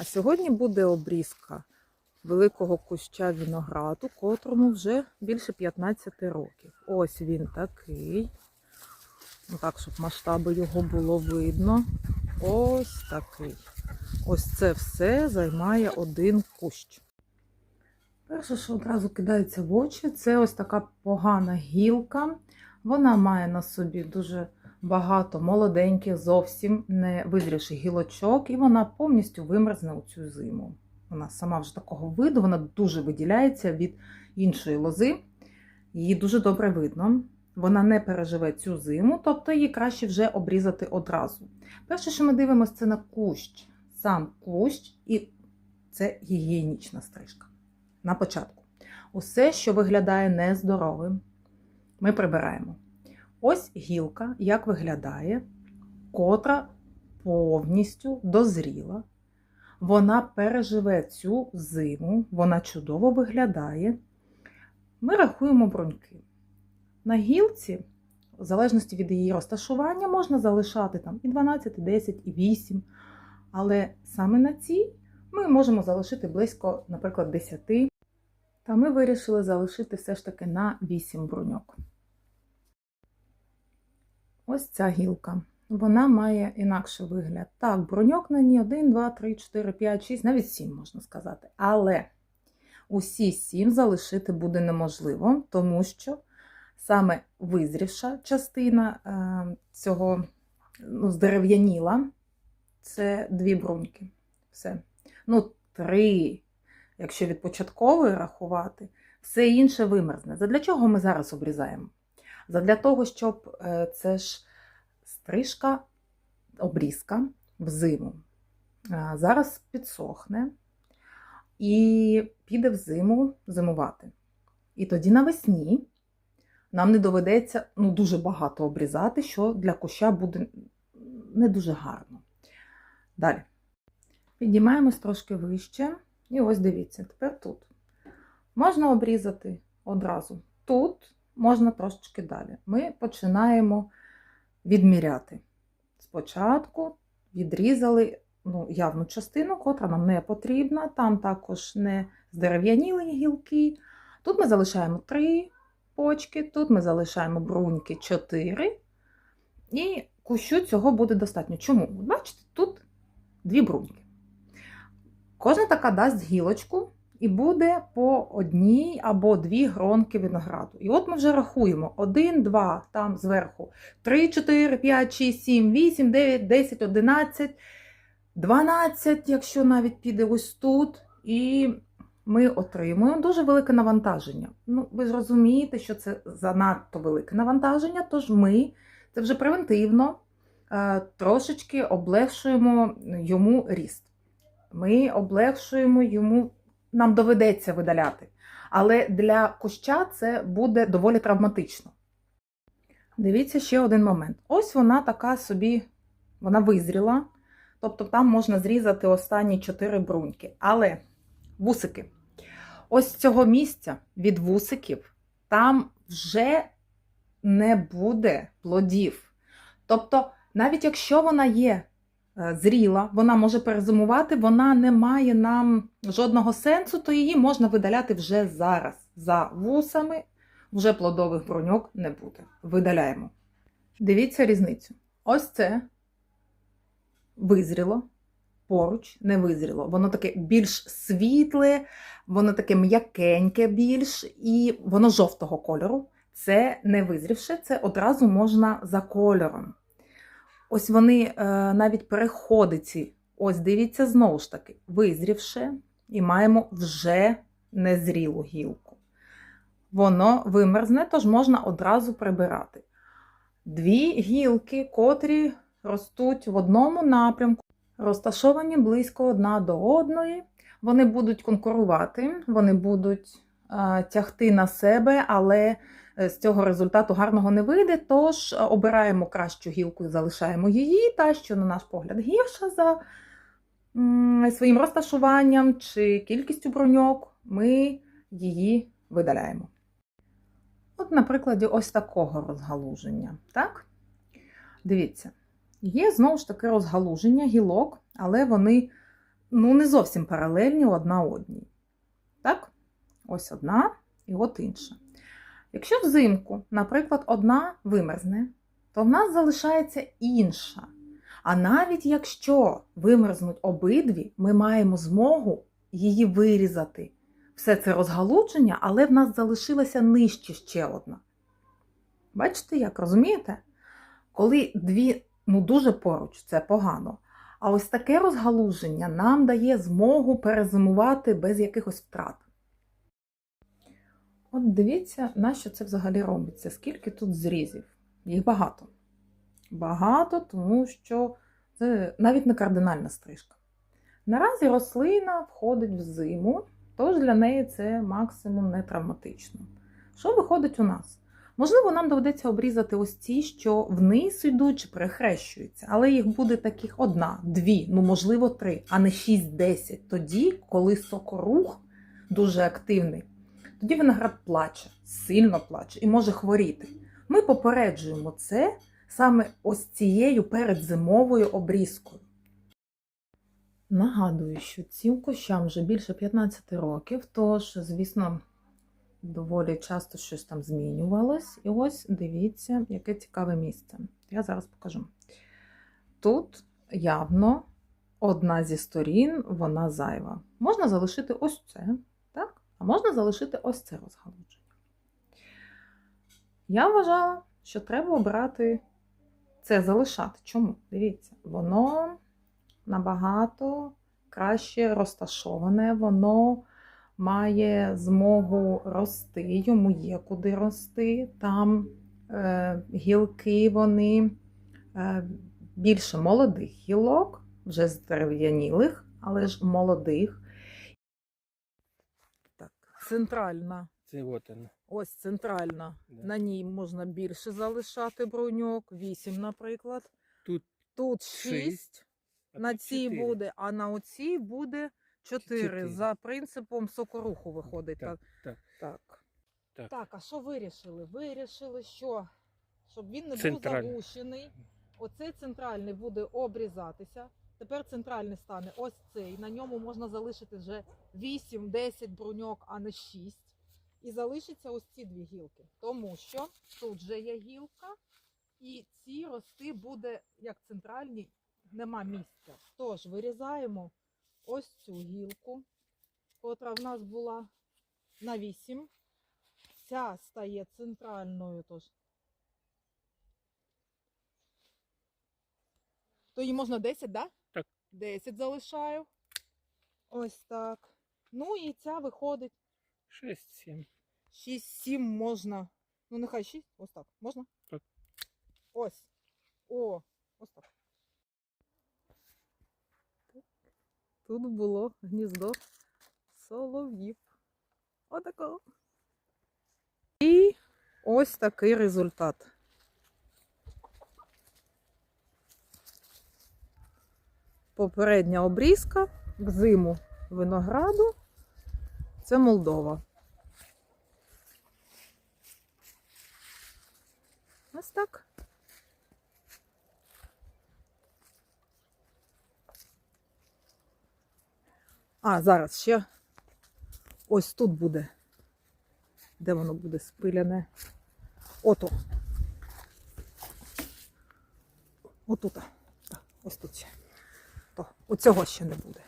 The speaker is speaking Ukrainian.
А сьогодні буде обрізка великого куща винограду, котрому вже більше 15 років. Ось він такий. Ну, Так, щоб масштаби його було видно. Ось такий. Ось це все займає один кущ. Перше, що одразу кидається в очі, це ось така погана гілка. Вона має на собі дуже багато молоденьких, зовсім не визрівших гілочок, і вона повністю вимерзне у цю зиму. Вона сама вже такого виду, вона дуже виділяється від іншої лози. Її дуже добре видно. Вона не переживе цю зиму, тобто її краще вже обрізати одразу. Перше, що ми дивимося, це на кущ. Сам кущ, і це гігієнічна стрижка. На початку. Усе, що виглядає нездоровим, ми прибираємо. Ось гілка, як виглядає, котра повністю дозріла. Вона переживе цю зиму, вона чудово виглядає. Ми рахуємо бруньки. На гілці, в залежності від її розташування, можна залишати там і 12, і 10, і 8. Але саме на цій ми можемо залишити близько, наприклад, 10. Та ми вирішили залишити все ж таки на 8 бруньок. Ось ця гілка. Вона має інакший вигляд. Так, бруньок на ній 1, 2, 3, 4, 5, 6, навіть 7 можна сказати. Але усі 7 залишити буде неможливо, тому що саме визрівша частина е, цього ну, здерев'яніла це дві бруньки. Все. Ну, три, якщо від початкової рахувати, все інше вимерзне. Задля чого ми зараз обрізаємо? Задля того, щоб е, це ж стрижка, обрізка в зиму. А, Зараз підсохне і піде в зиму зимувати. І тоді навесні нам не доведеться ну, дуже багато обрізати, що для куща буде не дуже гарно. Далі. Піднімаємось трошки вище. І ось дивіться, тепер тут. Можна обрізати одразу. Тут можна трошечки далі. Ми починаємо відміряти. Спочатку відрізали ну, явну частину, котра нам не потрібна. Там також не здерев'яніли гілки. Тут ми залишаємо три почки, тут ми залишаємо бруньки 4. І кущу цього буде достатньо. Чому? Бачите, тут дві бруньки. Кожна така дасть гілочку. І буде по одній або дві гронки винограду. І от ми вже рахуємо: 1, 2, там зверху, 3, 4, 5, 6, 7, 8, 9, 10, 11, 12, якщо навіть піде ось тут. І ми отримуємо дуже велике навантаження. Ну, ви ж розумієте, що це занадто велике навантаження, тож ми це вже превентивно е, трошечки облегшуємо йому ріст. Ми облегшуємо йому нам доведеться видаляти. Але для куща це буде доволі травматично. Дивіться ще один момент. Ось вона така собі, вона визріла. Тобто там можна зрізати останні 4 бруньки. Але вусики. Ось цього місця від вусиків там вже не буде плодів. Тобто, навіть якщо вона є зріла, вона може перезимувати, вона не має нам жодного сенсу, то її можна видаляти вже зараз. За вусами вже плодових броньок не буде. Видаляємо. Дивіться різницю. Ось це визріло, поруч не визріло. Воно таке більш світле, воно таке м'якеньке більш, і воно жовтого кольору. Це не визрівше, це одразу можна за кольором. Ось вони е, навіть переходиці. Ось дивіться, знову ж таки, визрівше, і маємо вже незрілу гілку. Воно вимерзне, тож можна одразу прибирати. Дві гілки, котрі ростуть в одному напрямку, розташовані близько одна до одної. Вони будуть конкурувати, вони будуть е, тягти на себе, але з цього результату гарного не вийде, тож обираємо кращу гілку і залишаємо її, та, що, на наш погляд, гірша за своїм розташуванням чи кількістю броньок, ми її видаляємо. От, на прикладі ось такого розгалуження. Так? Дивіться, є знову ж таки розгалуження гілок, але вони ну, не зовсім паралельні одна одній. Так? Ось одна і от інша. Якщо взимку, наприклад, одна вимерзне, то в нас залишається інша. А навіть якщо вимерзнуть обидві, ми маємо змогу її вирізати. Все це розгалудження, але в нас залишилася нижче ще одна. Бачите, як розумієте? Коли дві ну, дуже поруч, це погано. А ось таке розгалуження нам дає змогу перезимувати без якихось втрат. От дивіться, на що це взагалі робиться, скільки тут зрізів. Їх багато. Багато, тому що це навіть не кардинальна стрижка. Наразі рослина входить в зиму, тож для неї це максимум не травматично. Що виходить у нас? Можливо, нам доведеться обрізати ось ці, що вниз йдуть чи перехрещуються, але їх буде таких одна, дві, ну можливо, три, а не 6-10. Тоді, коли сокорух дуже активний, тоді виноград плаче, сильно плаче і може хворіти. Ми попереджуємо це саме ось цією передзимовою обрізкою. Нагадую, що цим кущам вже більше 15 років, тож, звісно, доволі часто щось там змінювалось. І ось дивіться, яке цікаве місце. Я зараз покажу. Тут явно одна зі сторін, вона зайва. Можна залишити ось це? А можна залишити ось це розгалудження. Я вважала, що треба обрати це залишати. Чому? Дивіться, воно набагато краще розташоване, воно має змогу рости, йому є куди рости. Там е, гілки, вони е, більше молодих гілок, вже здерев'янілих, але ж молодих. Центральна. Це от вона. Ось центральна. Да. На ній можна більше залишати бруньок, 8, наприклад. Тут Тут шість, 6 а на тут цій чотири. буде, а на оцій буде 4. Чотири. За принципом сокоруху виходить. Так, Так, так. так. Так. Так, а що вирішили? Вирішили, що щоб він не був Центральний. загущений, оцей центральний буде обрізатися. Тепер центральний стане ось цей. На ньому можна залишити вже 8-10 бруньок, а не 6. І залишиться ось ці дві гілки. Тому що тут вже є гілка, і ці рости буде як центральні, нема місця. Тож вирізаємо ось цю гілку, котра в нас була на 8. Ця стає центральною, тож. То її можна 10, да? Так. 10 залишаю. Ось так. Ну і ця виходить 6-7. 6-7 можна. Ну, нехай 6. Ось так. Можна? Так. Ось. О, ось так. Тут було гніздо солов'їв. Отако. І ось такий результат. Попередня обрізка в зиму винограду. Це Молдова. Ось так. А, зараз ще ось тут буде. Де воно буде спиляне? Ото. Отут. Так, ось тут ще. То, цього ще не буде.